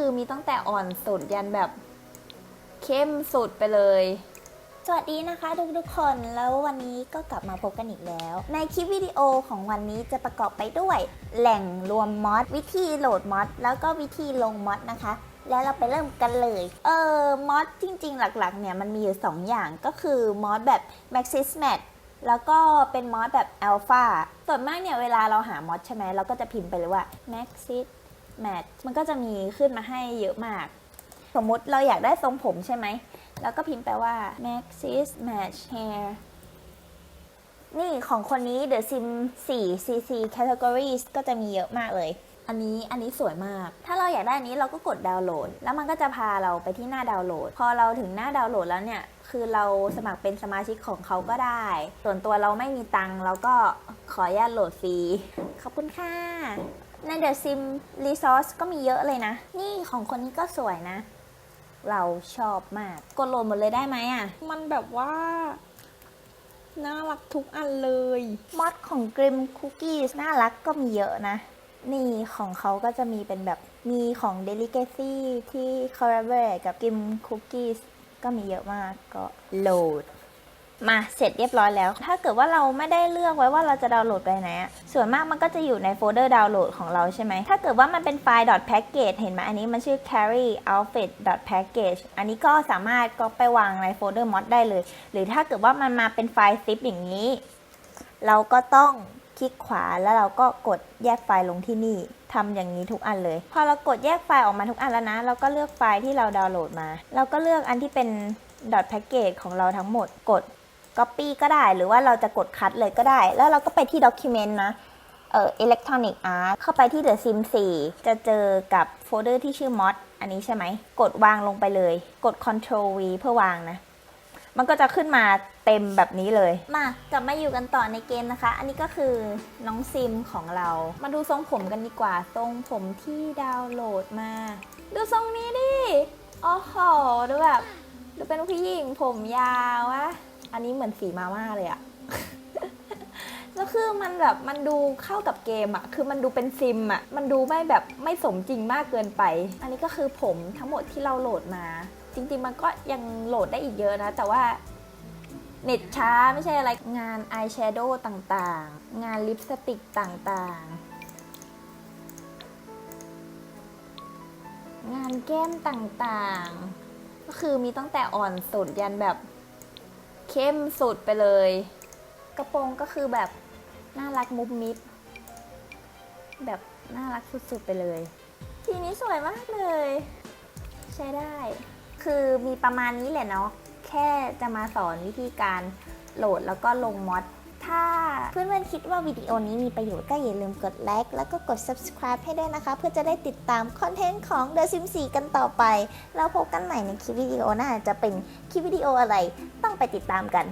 คือมีตั้งแต่อ่อนสุดยันแบบเข้มสุดไปเลย สวัสดีนะคะทุกทุกๆคนแล้ววันนี้ก็กลับมาพบกันอีกแล้ว ในคลิปวิดีโอของวันนี้จะประกอบไปด้วย แหล่งรวมมอดวิธีโหลดมอดแล้วก็วิธีลงมอดนะคะ แล้วเราไปเริ่มกันเลย เออมอดจริงๆ หลักๆ เนี่ยมันมีอยู่ 2 อย่างก็คือมอดแบบ Maxis Mat แล้วก็เป็นมอดแบบ Alpha ส่วนมากเนี่ยเวลาเราหามอดใช่ไหมเราก็จะพิมพ์ไปเลยว่า Maxis Mat มันก็จะมีขึ้นมาให้เยอะมาก สมมุติเราอยากได้ทรงผมใช่ไหม แล้วก็พิมพ์ไปว่า Maxis Match Hair นี่ของคนนี้ The Sim 4 CC Categories ก็จะมีเยอะมากเลย อันนี้อันนี้สวยมาก ถ้าเราอยากได้อันนี้เราก็กดดาวน์โหลด แล้วมันก็จะพาเราไปที่หน้าดาวน์โหลด พอเราถึงหน้าดาวน์โหลดแล้วเนี่ย คือเราสมัครเป็นสมาชิกของเขาก็ได้ ส่วนตัวเราไม่มีตังค์เราก็ขออนุญาตโหลดฟรี ขอบคุณค่ะ ใน The Sim Resource ก็มีเยอะเลยนะ นี่ของคนนี้ก็สวยนะ เราชอบมาก กดโหลดหมดเลยได้ไหมอะ มันแบบว่า น่ารักทุกอันเลย มอดของ Grim Cookies น่ารักก็มีเยอะนะ นี่ของเขาก็จะมีเป็นแบบมีของ Delicacy ที่ collaborate กับ Grim Cookies ก็มีเยอะมากก็โหลด มาเสร็จเรียบร้อยแล้ว ถ้าเกิดว่าเราไม่ได้เลือกไว้ว่าเราจะดาวน์โหลดไปไหนะส่วนมากมันก็จะอยู่ในโฟลเดอร์ดาวน์โหลดของเราใช่ไหม ถ้าเกิดว่ามันเป็นไฟล์ .package เห็นไหมอันนี้มันชื่อ carry outfit package อันนี้ก็สามารถก็ไปวางในโฟลเดอร์ mod ได้เลย หรือถ้าเกิดว่ามันมาเป็นไฟล์ zip อย่างนี้ เราก็ต้องคลิกขวาแล้วเราก็กดแยกไฟล์ลงที่นี่ทำอย่างนี้ทุกอันเลย พอเรากดแยกไฟล์ออกมาทุกอันแล้วนะ เราก็เลือกไฟล์ที่เราดาวน์โหลดมา เราก็เลือกอันที่เป็น .package ของเราทั้งหมดกด copy ก็ได้ หรือว่าเราจะกดคัดเลยก็ได้ แล้วเราก็ไปที่ document นะเอ่อ electronic art เข้าไปที่ the sim 4 จะเจอกับโฟลเดอร์ที่ชื่อ mod อันนี้ใช่ไหม กดวางลงไปเลย กด ctrl v เพื่อวางนะ มันก็จะขึ้นมาเต็มแบบนี้เลย มากลับมาอยู่กันต่อในเกมนะคะ อันนี้ก็คือน้องซิมของเรา มาดูทรงผมกันดีกว่า ทรงผมที่ดาวน์โหลดมา ดูทรงนี้ดิ โอ้โห ดูแบบ ดูเป็นผู้หญิงผมยาววะ อันนี้เหมือนสีมาม่าเลยอะแล้วคือมันแบบมันดูเข้ากับเกมอะคือมันดูเป็นซิมอะมันดูไม่แบบไม่สมจริงมากเกินไป อันนี้ก็คือผมทั้งหมดที่เราโหลดมา จริง ๆ มันก็ยังโหลดได้อีกเยอะนะ แต่ว่าเน็ตช้าไม่ใช่อะไร งานอายแชโดว์ต่างๆ งานลิปสติกต่างๆ งานแก้มต่างๆ ก็คือมีตั้งแต่อ่อนสุดยันแบบ เข้มสุดไปเลย กระโปรงก็คือแบบน่ารักมุบมิบแบบน่ารักสุดๆไปเลย ทีนี้สวยมากเลย ใช้ได้ คือมีประมาณนี้แหละเนาะแค่จะมาสอนวิธีการโหลดแล้วก็ลงมอด ถ้าเพื่อนๆคิดว่าวิดีโอนี้มีประโยชน์ก็อย่าลืมกดไลค์แล้วก็กด subscribe ให้ด้วยนะคะ เพื่อจะได้ติดตามคอนเทนต์ของ The Sims 4กันต่อไป แล้วพบกันใหม่ในคลิปวิดีโอหน้าจะเป็นคลิปวิดีโออะไรต้องไปติดตามกัน